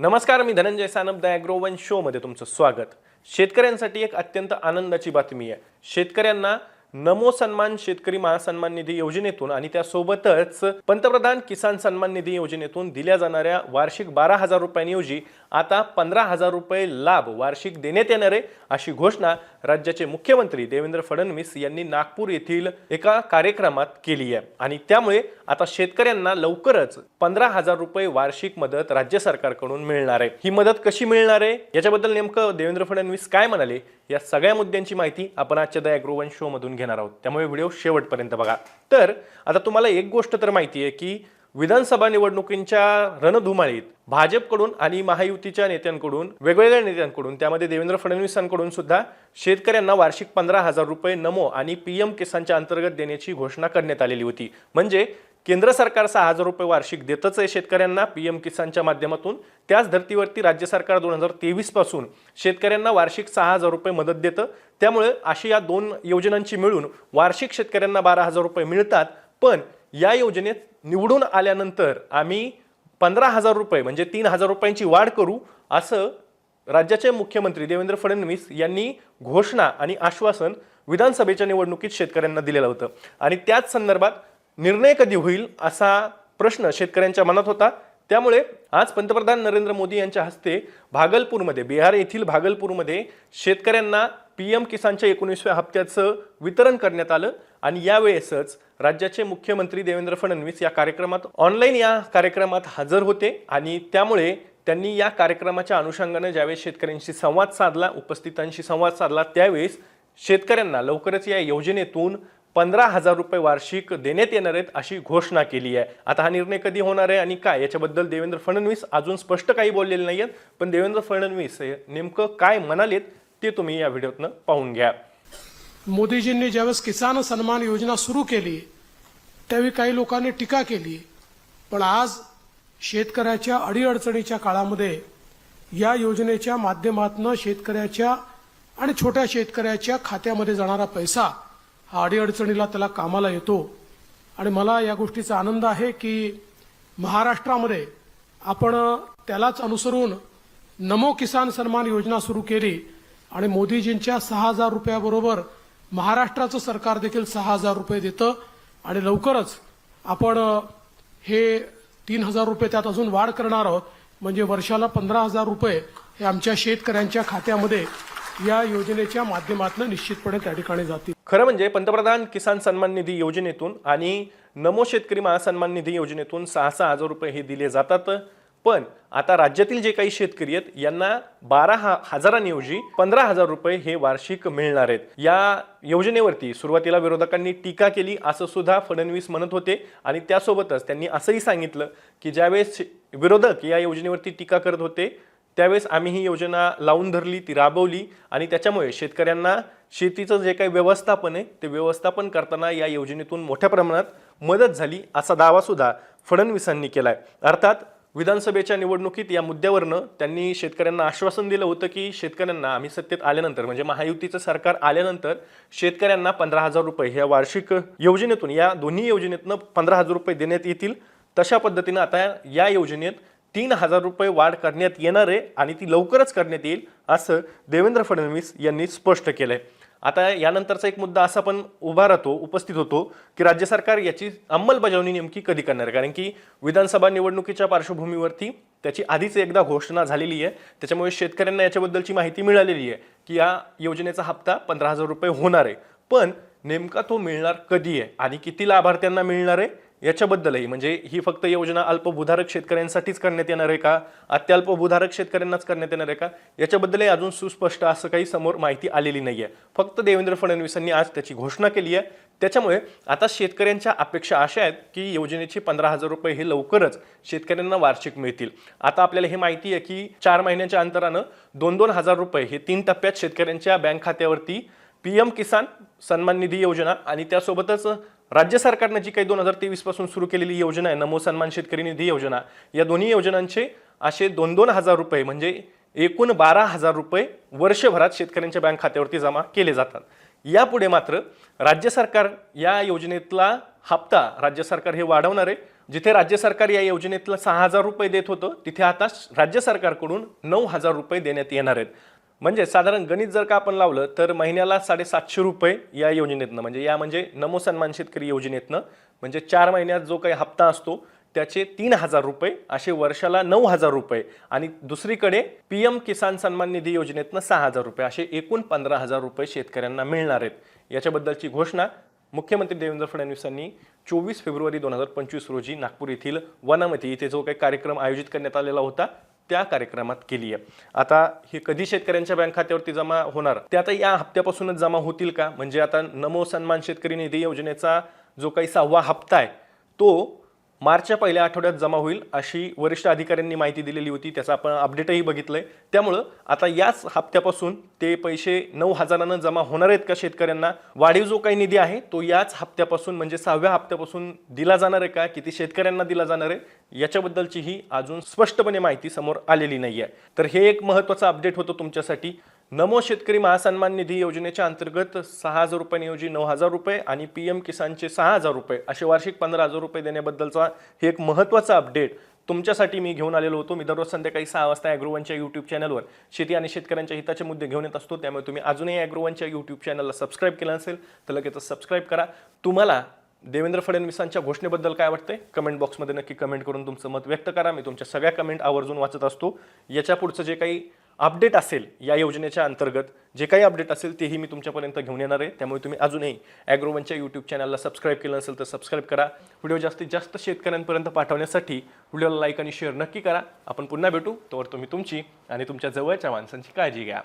नमस्कार मी धनंजय सानप द ॲग्रोवन शोमध्ये तुमचं स्वागत. शेतकऱ्यांसाठी एक अत्यंत आनंदाची बातमी आहे. शेतकऱ्यांना नमो सन्मान शेतकरी महासन्मान निधी योजनेतून आणि त्यासोबतच पंतप्रधान किसान सन्मान निधी योजनेतून दिल्या जाणाऱ्या वार्षिक बारा हजार रुपयांऐवजी आता पंधरा हजार रुपये लाभ वार्षिक देण्यात येणार आहे अशी घोषणा राज्याचे मुख्यमंत्री देवेंद्र फडणवीस यांनी नागपूर येथील एका कार्यक्रमात केली आहे. आणि त्यामुळे आता शेतकऱ्यांना लवकरच पंधरा हजार रुपये वार्षिक मदत राज्य सरकारकडून मिळणार आहे. ही मदत कशी मिळणार आहे? याच्याबद्दल नेमकं देवेंद्र फडणवीस काय म्हणाले? या सगळ्या मुद्द्यांची माहिती आपण आजच्या द ॲग्रोवन शो मधून घेणार आहोत. त्यामुळे व्हिडिओ शेवटपर्यंत बघा. तर आता तुम्हाला एक गोष्ट तर माहिती आहे की विधानसभा निवडणुकींच्या रणधुमाळीत भाजपकडून आणि महायुतीच्या नेत्यांकडून वेगवेगळ्या नेत्यांकडून त्यामध्ये देवेंद्र फडणवीसांकडून सुद्धा शेतकऱ्यांना वार्षिक पंधरा हजार रुपये नमो आणि पीएम किसानच्या अंतर्गत देण्याची घोषणा करण्यात आलेली होती. म्हणजे केंद्र सरकार सहा हजार रुपये वार्षिक देतच आहे शेतकऱ्यांना. पीएम किसानच्या माध्यमातून त्याच धर्तीवरती राज्य सरकार दोन हजार तेवीसपासून शेतकऱ्यांना वार्षिक सहा हजार रुपये मदत देतं. त्यामुळे अशी या दोन योजनांची मिळून वार्षिक शेतकऱ्यांना बारा हजार रुपये मिळतात. पण या योजनेत निवडून आल्यानंतर आम्ही पंधरा हजार रुपये म्हणजे तीन हजार रुपयांची वाढ करू असं राज्याचे मुख्यमंत्री देवेंद्र फडणवीस यांनी घोषणा आणि आश्वासन विधानसभेच्या निवडणुकीत शेतकऱ्यांना दिलेलं होतं. आणि त्याच संदर्भात निर्णय कधी होईल असा प्रश्न शेतकऱ्यांच्या मनात होता. त्यामुळे आज पंतप्रधान नरेंद्र मोदी यांच्या हस्ते भागलपूरमध्ये बिहार येथील भागलपूरमध्ये शेतकऱ्यांना पी एम किसानच्या एकोणीसव्या हप्त्याचं वितरण करण्यात आलं आणि यावेळेसच राज्याचे मुख्यमंत्री देवेंद्र फडणवीस या कार्यक्रमात ऑनलाईन या कार्यक्रमात हजर होते आणि त्यामुळे त्यांनी या कार्यक्रमाच्या अनुषंगाने ज्यावेळेस शेतकऱ्यांशी संवाद साधला उपस्थितांशी संवाद साधला त्यावेळेस शेतकऱ्यांना लवकरच या योजनेतून पंधरा हजार रुपये वार्षिक देण्यात येणार आहेत अशी घोषणा केली आहे. आता हा निर्णय कधी होणार आहे आणि काय? याच्याबद्दल देवेंद्र फडणवीस अजून स्पष्ट काही बोललेले नाही आहेत पण देवेंद्र फडणवीस हे नेमकं काय म्हणालेत ते तुम्ही या व्हिडिओतनं पाहून घ्या. मोदीजींनी ज्यावेळेस किसान सन्मान योजना सुरू केली त्यावेळी काही लोकांनी टीका केली पण आज शेतकऱ्याच्या अडीअडचणीच्या काळामध्ये या योजनेच्या माध्यमातून शेतकऱ्याच्या आणि छोट्या शेतकऱ्याच्या खात्यामध्ये जाणारा पैसा अडीअडचणीला त्याला कामाला येतो. आणि मला या गोष्टीचा आनंद आहे की महाराष्ट्रामध्ये आपण त्यालाच अनुसरून नमो किसान सन्मान योजना सुरू केली आणि मोदीजींच्या सहा हजार रुपयाबरोबर महाराष्ट्राचं सरकार देखील सहा हजार रुपये देतं आणि लवकरच आपण हे तीन हजार रुपये त्यात अजून वाढ करणार आहोत. म्हणजे वर्षाला पंधरा हजार रुपये हे आमच्या शेतकऱ्यांच्या खात्यामध्ये या योजनेच्या माध्यमातून निश्चितपणे त्या ठिकाणी जातील. खरं म्हणजे पंतप्रधान किसान सन्मान निधी योजनेतून आणि नमो शेतकरी महासन्मान निधी योजनेतून सहा सहा हजार रुपये हे दिले जातात. पण आता राज्यातील जे काही शेतकरी आहेत यांना बारा हा हजारांऐवजी पंधरा हजार रुपये हे वार्षिक मिळणार आहेत. या योजनेवरती सुरुवातीला विरोधकांनी टीका केली असं सुद्धा फडणवीस म्हणत होते. आणि त्यासोबतच त्यांनी असंही सांगितलं की ज्यावेळेस विरोधक या योजनेवरती टीका करत होते त्यावेळेस आम्ही ही योजना लावून धरली ती राबवली आणि त्याच्यामुळे शेतकऱ्यांना शेतीचं जे काही व्यवस्थापन आहे ते व्यवस्थापन करताना या योजनेतून मोठ्या प्रमाणात मदत झाली असा दावासुद्धा फडणवीसांनी केला आहे अर्थात विधानसभेच्या निवडणुकीत या मुद्द्यावरनं त्यांनी शेतकऱ्यांना आश्वासन दिलं होतं की शेतकऱ्यांना आम्ही सत्तेत आल्यानंतर म्हणजे महायुतीचं सरकार आल्यानंतर शेतकऱ्यांना पंधरा हजार रुपये ह्या वार्षिक योजनेतून या दोन्ही योजनेतनं पंधरा हजार रुपये देण्यात येतील तशा पद्धतीनं आता या योजनेत तीन हजार रुपये वाढ करण्यात येणार आहे आणि ती लवकरच करण्यात येईल असं देवेंद्र फडणवीस यांनी स्पष्ट केलं आहे आता यानंतरचा एक मुद्दा असा पण उभा राहतो उपस्थित होतो की राज्य सरकार याची अंमलबजावणी नेमकी कधी करणार? आहे कारण की विधानसभा निवडणुकीच्या पार्श्वभूमीवरती त्याची आधीच एकदा घोषणा झालेली आहे. त्याच्यामुळे शेतकऱ्यांना याच्याबद्दलची माहिती मिळालेली आहे की या योजनेचा हप्ता पंधरा हजार रुपये होणार आहे. पण नेमका तो मिळणार कधी आहे आणि किती लाभार्थ्यांना मिळणार आहे? याच्याबद्दलही म्हणजे ही फक्त योजना अल्पभूधारक शेतकऱ्यांसाठीच करण्यात येणार आहे का? अत्यल्पभूधारक शेतकऱ्यांनाच करण्यात येणार आहे का? याच्याबद्दलही अजून सुस्पष्ट असं काही समोर माहिती आलेली नाही आहे फक्त देवेंद्र फडणवीसांनी आज त्याची घोषणा केली आहे. त्याच्यामुळे आता शेतकऱ्यांच्या अपेक्षा अशा आहेत की योजनेचे पंधरा हजार रुपये हे लवकरच शेतकऱ्यांना वार्षिक मिळतील. आता आपल्याला हे माहिती आहे की चार महिन्याच्या अंतरानं दोन दोन हजार रुपये हे तीन टप्प्यात शेतकऱ्यांच्या बँक खात्यावरती पी एम किसान सन्मान निधी योजना आणि त्यासोबतच राज्य सरकारनं जी काही दोन हजार तेवीसपासून सुरू केलेली योजना आहे नमो सन्मान शेतकरी निधी योजना या दोन्ही योजनांचे असे दोन दोन हजार रुपये म्हणजे एकूण बारा हजार रुपये वर्षभरात शेतकऱ्यांच्या बँक खात्यावरती जमा केले जातात. यापुढे मात्र राज्य सरकार या योजनेतला हप्ता राज्य सरकार हे वाढवणार आहे. जिथे राज्य सरकार या योजनेतलं सहा हजार रुपये देत होतं तिथे आता राज्य सरकारकडून नऊ हजार रुपये देण्यात येणार आहेत. म्हणजे साधारण गणित जर का आपण लावलं तर महिन्याला साडेसातशे रुपये या योजनेतनं म्हणजे या म्हणजे नमो सन्मान शेतकरी योजनेतनं म्हणजे चार महिन्यात जो काही हप्ता असतो त्याचे तीन हजार रुपये असे वर्षाला नऊ हजार रुपये आणि दुसरीकडे पी एम किसान सन्मान निधी योजनेतनं सहा हजार रुपये असे एकूण पंधरा हजार रुपये शेतकऱ्यांना मिळणार आहेत. याच्याबद्दलची घोषणा मुख्यमंत्री देवेंद्र फडणवीसांनी चोवीस फेब्रुवारी दोन हजार पंचवीस रोजी नागपूर येथील वनामती इथे जो काही कार्यक्रम आयोजित करण्यात आलेला होता त्या कार्यक्रमात केली आहे आता हे कधी शेतकऱ्यांच्या बँक खात्यावरती जमा होणार? ते आता या हप्त्यापासूनच जमा होतील का? म्हणजे आता नमो सन्मान शेतकरी निधी योजनेचा जो काही सहावा हप्ता आहे तो मार्चच्या पहिल्या आठवड्यात जमा होईल अशी वरिष्ठ अधिकाऱ्यांनी माहिती दिलेली होती त्याचा आपण अपडेटही बघितलंय. त्यामुळं आता याच हप्त्यापासून ते पैसे नऊ हजारानं जमा होणार आहेत का शेतकऱ्यांना? वाढीव जो काही निधी आहे तो याच हप्त्यापासून म्हणजे सहाव्या हप्त्यापासून दिला जाणार आहे का? किती शेतकऱ्यांना दिला जाणार आहे? याच्याबद्दलची ही अजून स्पष्टपणे माहिती समोर आलेली नाही आहे तर हे एक महत्त्वाचं अपडेट होतं तुमच्यासाठी. नमो शेतकरी महासन्मान निधी योजनेच्या अंतर्गत सहा हजार रुपयांऐवजी नऊ हजार रुपये आणि पी एम किसानचे सहा हजार रुपये असे वार्षिक पंधरा हजार रुपये देण्याबद्दलचा हे एक महत्त्वाचा अपडेट तुमच्यासाठी मी घेऊन आलेलो होतो. मी दररोज संध्याकाळी सहा वाजता ॲग्रोवनच्या यूट्यूब चॅनलवर शेती आणि शेतकऱ्यांच्या हिताचे मुद्दे घेऊन येत असतो. त्यामुळे तुम्ही अजूनही ॲग्रोवनच्या यूट्यूब चॅनलला सबस्क्राईब केलं असेल तर लगेच सबस्क्राईब करा. तुम्हाला देवेंद्र फडणवीसांच्या घोषणेबद्दल काय वाटते कमेंट बॉक्समध्ये नक्की कमेंट करून तुमचं मत व्यक्त करा. मी तुमच्या सगळ्या कमेंट आवर्जून वाचत असतो. याच्या पुढचं जे काही अपडेट असेल या योजनेच्या अंतर्गत जे काही अपडेट असेल तेही मी तुमच्यापर्यंत घेऊन येणार आहे. त्यामुळे तुम्ही अजूनही ॲग्रोवनच्या यूट्यूब चॅनलला सबस्क्राईब केलं असेल तर सबस्क्राईब करा. व्हिडिओ जास्तीत जास्त शेतकऱ्यांपर्यंत पाठवण्यासाठी व्हिडिओला लाईक आणि शेअर नक्की करा. आपण पुन्हा भेटू. तोवर तुम्ही तुमची आणि तुमच्या जवळच्या माणसांची काळजी घ्या.